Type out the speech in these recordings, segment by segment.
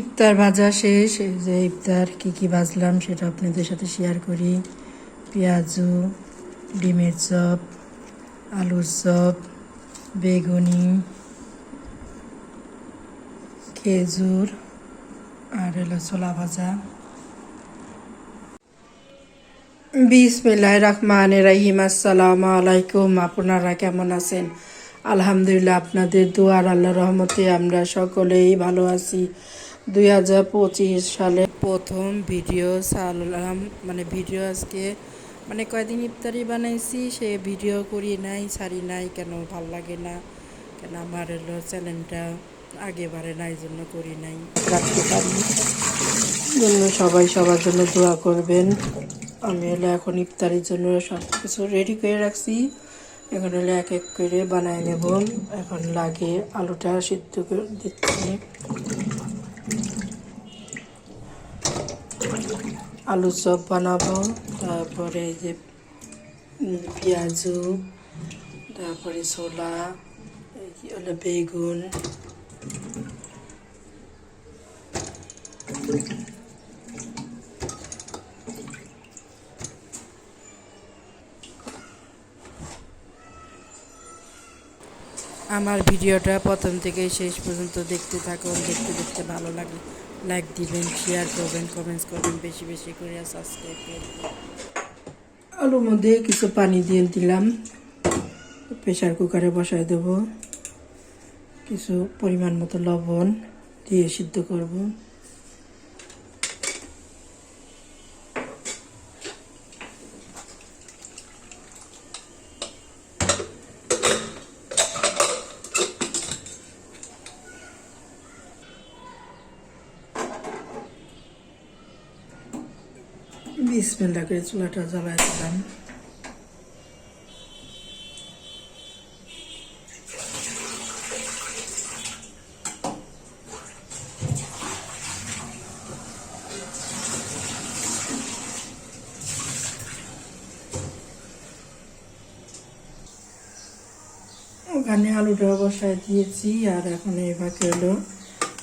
ইফতার ভাজা শেষ যে ইফতার কি কি ভাজলাম সেটা আপনাদের সাথে শেয়ার করি। পেঁয়াজু, ডিমের চপ, আলুর চপ, বেগুনি, খেজুর আর হলো ছোলা ভাজা। বিসমিল্লাহ রহমান রাহিম, আসসালামু আলাইকুম। আপনারা কেমন আছেন? আলহামদুলিল্লাহ, আপনাদের দুয়ার আল্লাহ রহমতে আমরা সকলেই ভালো আছি। দুই হাজার পঁচিশ সালে প্রথম ভিডিও সালাম মানে ভিডিও আজকে মানে কয়দিন ইফতারি বানাইছি, সে ভিডিও করি নাই, ছাড়ি নাই, কেন ভালো লাগে না, কেন আমার হলো চ্যানেলটা আগে বাড়ে না, এই জন্য করি নাই। রাখতে পারি জন্য সবাই সবার জন্য দোয়া করবেন। আমি হলো এখন ইফতারির জন্য সব কিছু রেডি করে রাখছি। এখন হলো এক এক করে বানায় নেব। এখন লাগে আলুটা সিদ্ধ করে দিচ্ছি। আলু চপ বানাবো, তারপরে এই যে পেঁয়াজু, তারপরে ছোলা হলো বেগুন। আমার ভিডিওটা প্রথম থেকে শেষ পর্যন্ত দেখতে থাকুন, দেখতে দেখতে ভালো লাগে। লাইক দিবেন শেয়ার করবেন কমেন্টস করবেন, বেশি বেশি করে সাবস্ক্রাইব করবেন আলুর মধ্যে কিছু পানি দিয়ে দিলাম। প্রেশার কুকারে বসায় দেব। কিছু পরিমাণ মতো লবণ দিয়ে সিদ্ধ করব। বিসমিল্লা করে চুলাটা জ্বালায় দিলাম। ওখানে আলুটা বসায় দিয়েছি, আর এখন এই ভাগে হলো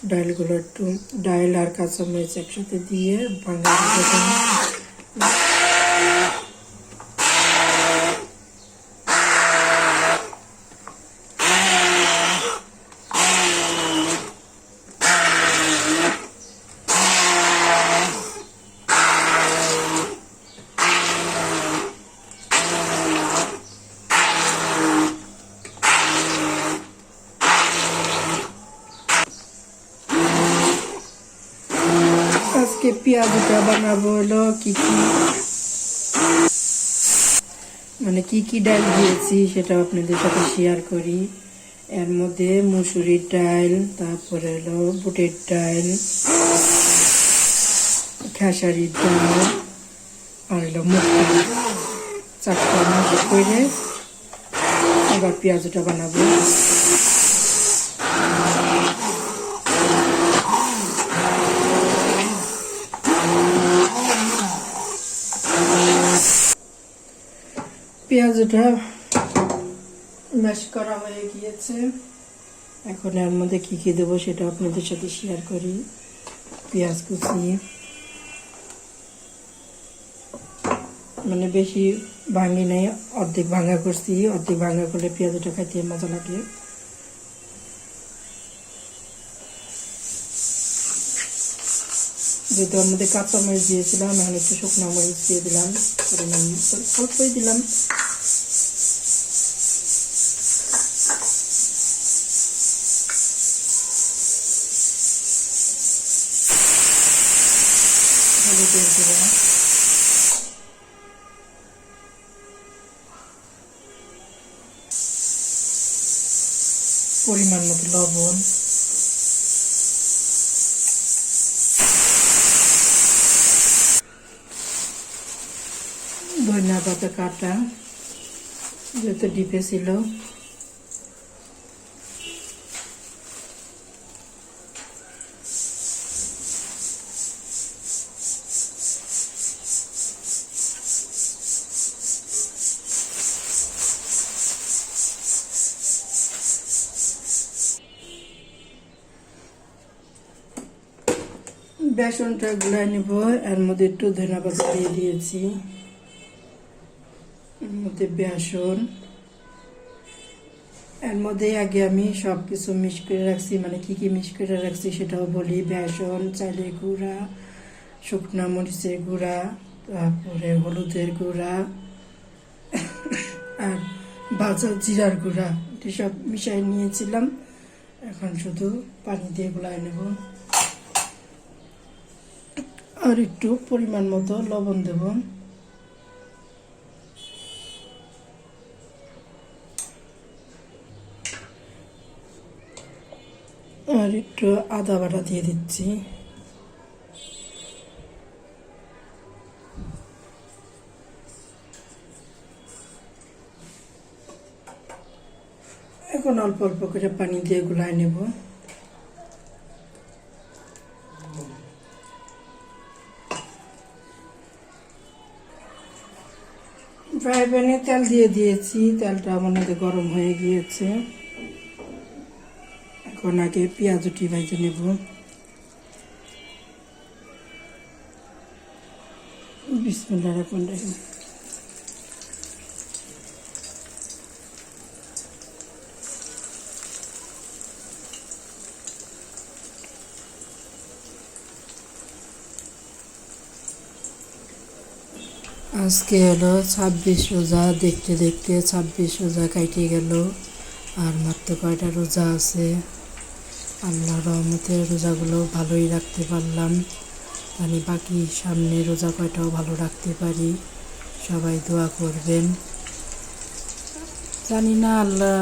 ডালগুলো একটু ডাইল আর কাঁচামরিচ একসাথে দিয়ে বাঙালি আজকে পেঁয়াজটা বানাবো হলো কি কি মানে কি কি ডাল দিয়েছি সেটা আপনাদের সাথে শেয়ার করি এর মধ্যে মুসুরির ডাল তারপরে হলো বুটের ডাল খেসারির ডাল আর হলো ডাল চারটা মাছ করে এবার পেঁয়াজটা বানাবো পেঁয়াজটা ম্যাশ করা হয়ে গিয়েছে। এখন এর মধ্যে কী কী দেবো সেটা আপনাদের সাথে শেয়ার করি। পেঁয়াজ কুচি। মানে বেশি ভাঙি নাই, অর্ধেক ভাঙা করছি। অর্ধেক ভাঙা করলে পেঁয়াজটা খাইতে মজা লাগে। যেহেতু ওর মধ্যে কাঁচা মরিচ দিয়েছিলাম, এখন একটু শুকনো মরিচ দিয়ে দিলাম। দিলাম। পরিমাণ মতো লবণ। ধনিয়া পাতা কাটা যেহেতু ডিপে ছিল। বেসনটা গুলাই নেব, এর মধ্যে একটু ধনা পাতা দিয়ে দিয়েছি। এর মধ্যে বেসন। এর মধ্যে আগে আমি সব কিছু মিক্স করে রাখছি মানে কি কি মিক্স করে রাখছি সেটাও বলি। বেসন, চালের গুঁড়া, শুকনা মরিচের গুঁড়া, তারপরে হলুদের গুঁড়া, আর ভাজা জিরার গুঁড়া। এটি সব মিশাই নিয়েছিলাম। এখন শুধু পানি দিয়ে গুলাই নেব। আর একটু পরিমাণ মতো লবণ দেব। আর একটু আদা বাটা দিয়ে দিচ্ছি। এখন অল্প অল্প করে পানি দিয়ে গুলাই নেব। ফ্রাই প্যানে তেল দিয়ে দিয়েছি। তেলটা মধ্যে গরম হয়ে গিয়েছে। এখন আগে পেঁয়াজটি ভেজে নেব। বিসমুল্লাহ রহমান রহিম। আজকে হলো ছাব্বিশ রোজা, দেখতে দেখতে ছাব্বিশ রোজা কাইটে গেল। আর মাত্র কয়টা রোজা আছে? আল্লাহ রহমতে রোজাগুলো ভালোই রাখতে পারলাম। মানে বাকি সামনে রোজা কয়টাও ভালো রাখতে পারি। সবাই দোয়া করবেন। জানি না আল্লাহ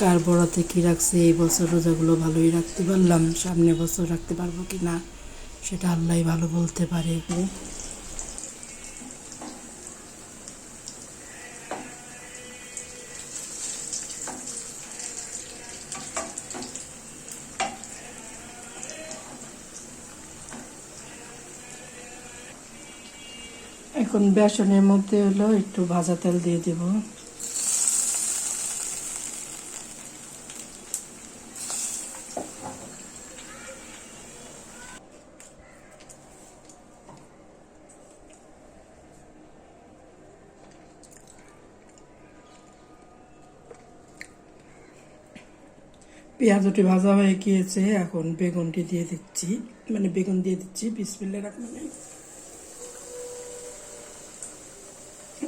কার বড়াতে কী রাখছে, এই বছর রোজাগুলো ভালোই রাখতে পারলাম, সামনে বছর রাখতে পারব কি না সেটা আল্লাহ ভালো বলতে পারে। এখন বেসনের মধ্যে হলো একটু ভাজা তেল দিয়ে দেব। পেঁয়াজটি ভাজা হয়ে গিয়েছে, এখন বেগুনটি দিয়ে দিচ্ছি। মানে বেগুন দিয়ে দিচ্ছি বিসমিল্লা রাখবেন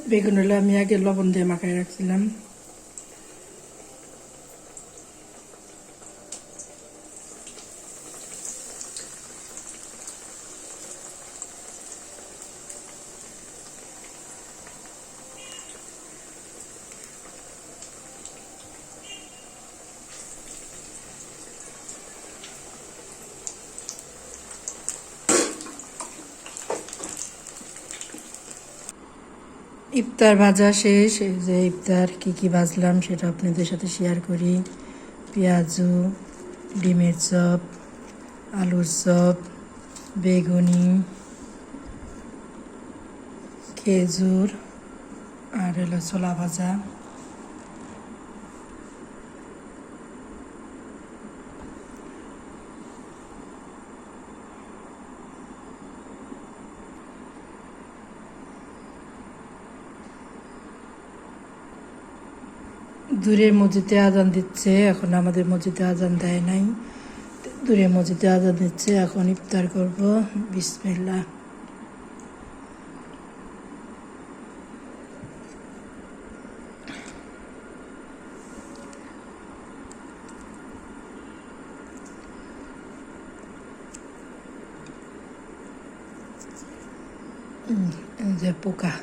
বেগুন হলে আমি আগে লবণ দিয়ে মাখায় রাখছিলাম। ইফতার ভাজা শেষ যে ইফতার কি কি ভাজলাম সেটা আপনাদের সাথে শেয়ার করি। পেঁয়াজু, ডিমের চপ, আলুর চপ, বেগুনি, খেজুর, আর হলো ছোলা ভাজা। দূরের মসজিদে আজান দিচ্ছে, এখন আমাদের মসজিদে আজান দেয় নাই। দূরের মসজিদে আজান দিচ্ছে, এখন ইফতার করব। বিসমিল্লা যে পোকা।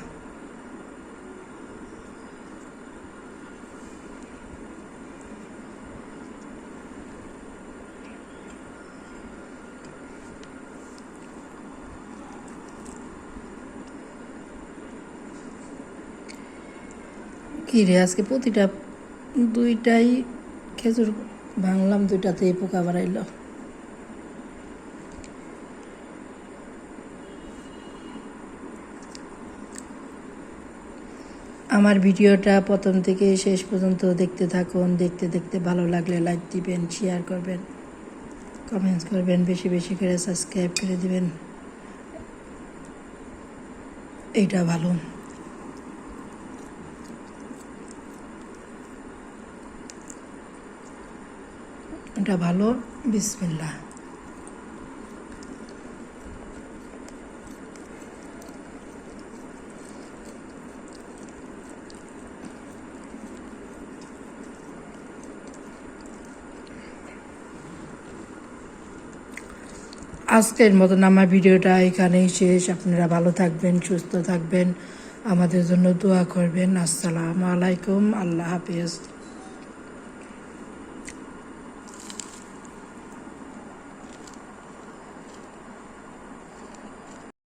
কি রে আজকে প্রতিটা দুইটাই খেজুর ভাঙলাম, দুইটাতেই পোকা বাড়াইল। আমার ভিডিওটা প্রথম থেকে শেষ পর্যন্ত দেখতে থাকুন, দেখতে দেখতে ভালো লাগলে লাইক দিবেন শেয়ার করবেন কমেন্টস করবেন, বেশি বেশি করে সাবস্ক্রাইব করে দিবেন। এইটা ভালো। এটা ভালো। বিসমিল্লা আজকের মতন আমার ভিডিওটা এখানেই শেষ। আপনারা ভালো থাকবেন, সুস্থ থাকবেন। আমাদের জন্য দোয়া করবেন। আসসালামু আলাইকুম। আল্লাহ হাফিজ।